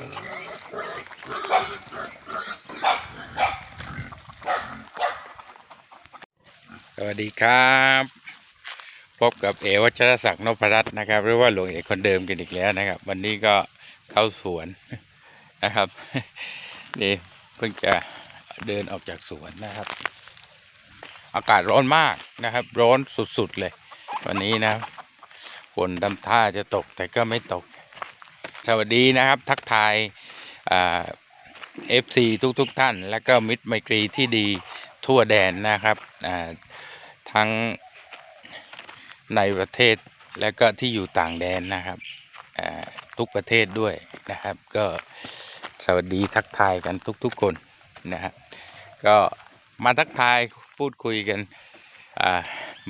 สวัสดีครับ พบกับเอวัชรศักดิ์นพรัตน์นะครับหรือว่าหลวงเอกคนเดิมกันอีกแล้วนะครับ วันนี้ก็เข้าสวนนะครับนี่เพิ่งจะเดินออกจากสวนนะครับ อากาศร้อนมากนะครับ ร้อนสุดๆเลย วันนี้นะฝนดำท่าจะตกแต่ก็ไม่ตก สวัสดีนะครับ ทักทายเอฟซีทุกๆทท่าน และก็มิตรไมตรีที่ดีทั่วแดนนะครับทั้งในประเทศและก็ที่อยู่ต่างแดนนะครับทุกประเทศด้วยนะครับ ก็สวัสดีทักทายกันทุกๆคนนะฮะก็มาทักทายพูดคุยกัน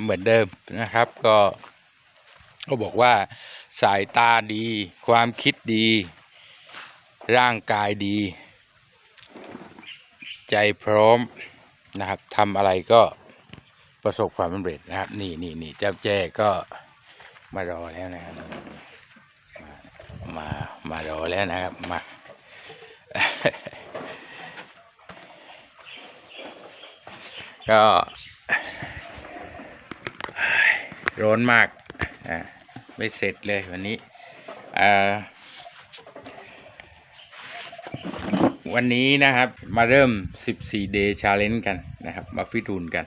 เหมือนเดิมนะครับ ก็ ก็บอกว่า สายตาดี ความคิดดี ร่างกายดี ใจพร้อมนะครับทำอะไรก็ประสบความสำเร็จนะครับ นี่นี่นี่เจ้าแจ้ก็มารอแล้วนะครับ มามามารอแล้วนะครับมาก็ร้อนมากอ่า ไม่เสร็จเลยวันนี้วันนี้นะครับมาเริ่ม 14 day challenge กันนะครับ มาฟิตหุ่นกัน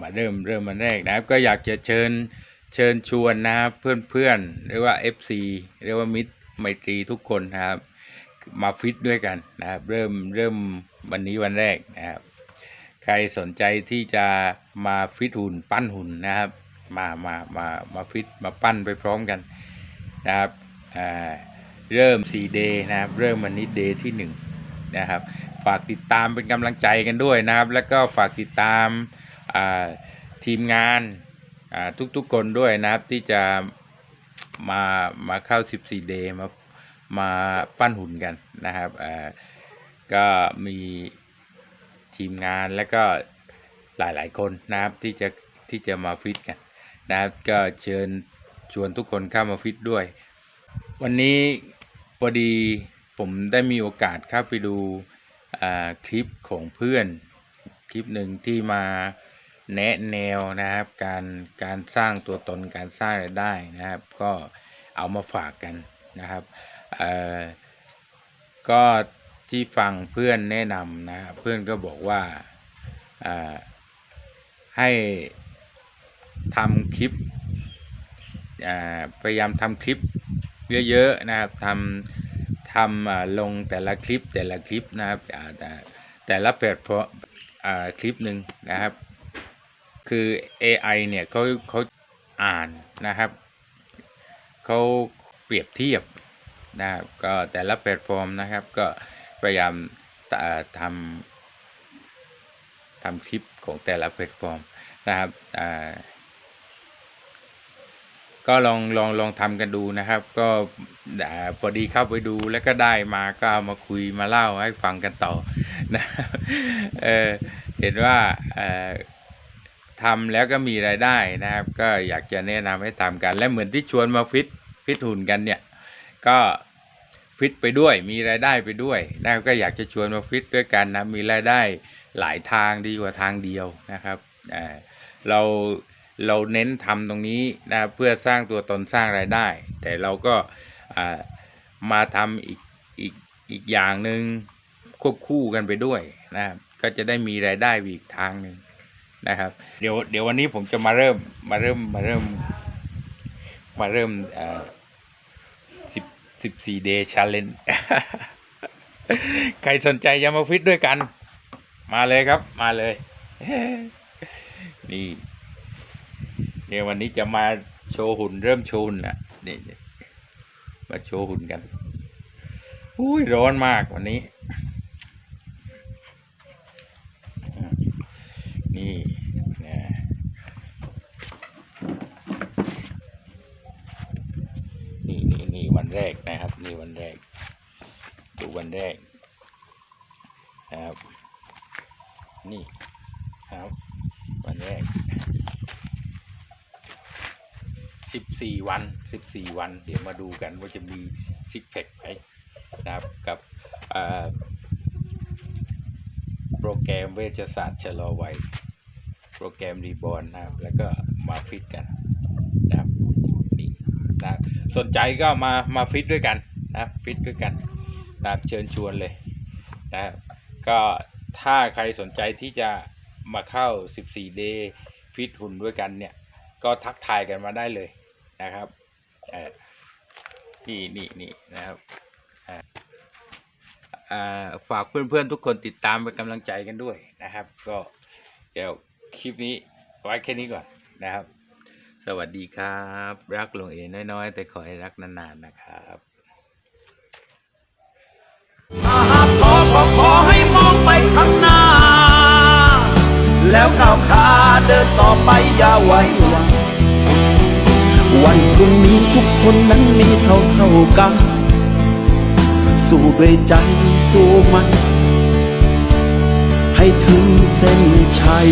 มาเริ่มเริ่มวันแรกนะครับ ก็อยากจะเชิญเชิญชวนนะครับเพื่อนๆเรียกว่า FC เรียกว่ามิตรไมตรีทุกคนนะครับมาฟิตด้วยกันนะครับ เริ่มเริ่มวันนี้วันแรกนะครับ ใครสนใจที่จะมาฟิตหุ่นปั้นหุ่นนะครับ มามามามาฟิตมาปั้นไปพร้อมกันนะครับเริ่ม4เดย์นะครับ เริ่มวันนี้เดย์ที่ 1 นะครับ ฝากติดตามเป็นกำลังใจกันด้วยนะครับ แล้วก็ฝากติดตามทีมงานทุกๆคนด้วยนะครับที่จะมามาเข้า 14เดย์มามาปั้นหุ่นกันนะครับก็มีทีมงานแล้วก็หลายๆคนนะครับที่จะที่จะมาฟิตกัน นะครับก็เชิญชวนทุกคนเข้ามาฟิตด้วย วันนี้พอดีผมได้มีโอกาสเข้าไปดูคลิปของเพื่อน คลิปหนึ่งที่มาแนะแนวนะครับ การการสร้างตัวตนการสร้างรายได้นะครับ ก็เอามาฝากกันนะครับก็ที่ฟังเพื่อนแนะนำนะครับเพื่อนก็บอกว่าให้ ทำคลิปพยายามทำคลิปเยอะๆนะครับทำทำลงแต่ละคลิปแต่ละคลิปนะครับแต่แต่ละแพลตฟอร์มคลิปหนึ่งนะครับ คือ AI เนี่ยเขาเขาอ่านนะครับเขาเปรียบเทียบนะครับก็แต่ละแพลตฟอร์มนะครับ ก็พยายามทำทำคลิปของแต่ละแพลตฟอร์มนะครับอ่า ก็ลองลองลองทำกันดูนะครับ ก็พอดีเข้าไปดูแล้วก็ได้มาก็เอามาคุยมาเล่าให้ฟังกันต่อนะเอเห็นว่าทำแล้วก็มีรายได้นะครับ ก็อยากจะแนะนำให้ทำกัน และเหมือนที่ชวนมาฟิตฟิตหุ่นกันเนี่ย ก็ฟิตไปด้วยมีรายได้ไปด้วยนะก็อยากจะชวนมาฟิตด้วยกันนะมีรายได้หลายทางดีกว่าทางเดียวนะครับเรา เราเน้นทำตรงนี้นะเพื่อสร้างตัวตนสร้างรายได้ แต่เราก็มาทำอีกอีกอีกอย่างหนึ่งควบคู่กันไปด้วยนะครับก็จะได้มีรายได้อีกทางหนึ่งนะครับ เดี๋ยวเดี๋ยววันนี้ผมจะมาเริ่มมาเริ่มมาเริ่ม มาเริ่มสิบสิบสี่ day challenge ใครสนใจจะมาฟิตด้วยกัน มาเลยครับมาเลย นี่ เนี่ยวันนี้จะมาโชว์หุ่นเริ่มโชว์หุ่นนะนี่มาโชว์หุ่นกันอุ้ยร้อนมากวันนี้ นี่นะนี่นี่นี่วันแรกนะครับ นี่วันแรก ดูวันแรกนะครับ นี่ครับ วันแรก สิบสี่วันสิบสี่วัน เดี๋ยวมาดูกันว่าจะมีซิกแพคไหมนะครับกับโปรแกรมเวชศาสตร์ชะลอวัย โปรแกรมรีบอร์นนะครับ แล้วก็มาฟิตกันนะครับนี่นะสนใจก็มามาฟิตด้วยกันนะฟิตด้วยกันนะเชิญชวนเลยนะครับก็ถ้าใครสนใจที่จะมาเข้า 14 day ฟิตหุ่นด้วยกันเนี่ย ก็ทักทายกันมาได้เลย นะครับนี่นี่นี่นะครับฝากเพื่อนๆทุกคนติดตามเป็นกำลังใจกันด้วยนะครับ ก็เดี๋ยวคลิปนี้ไว้แค่นี้ก่อนนะครับ สวัสดีครับ รักหลวงเอน้อยๆ แต่ขอให้รักนานๆนะครับถ้าหากท้อขอให้มองไปข้างหน้า แล้วก้าวขาเดินต่อไปอย่าไว้หวัง วันพรุ่งนี้ทุกคนนั้นมีเท่าเท่ากัน สู้ด้วยใจสู้มัน ให้ถึงเส้นชัย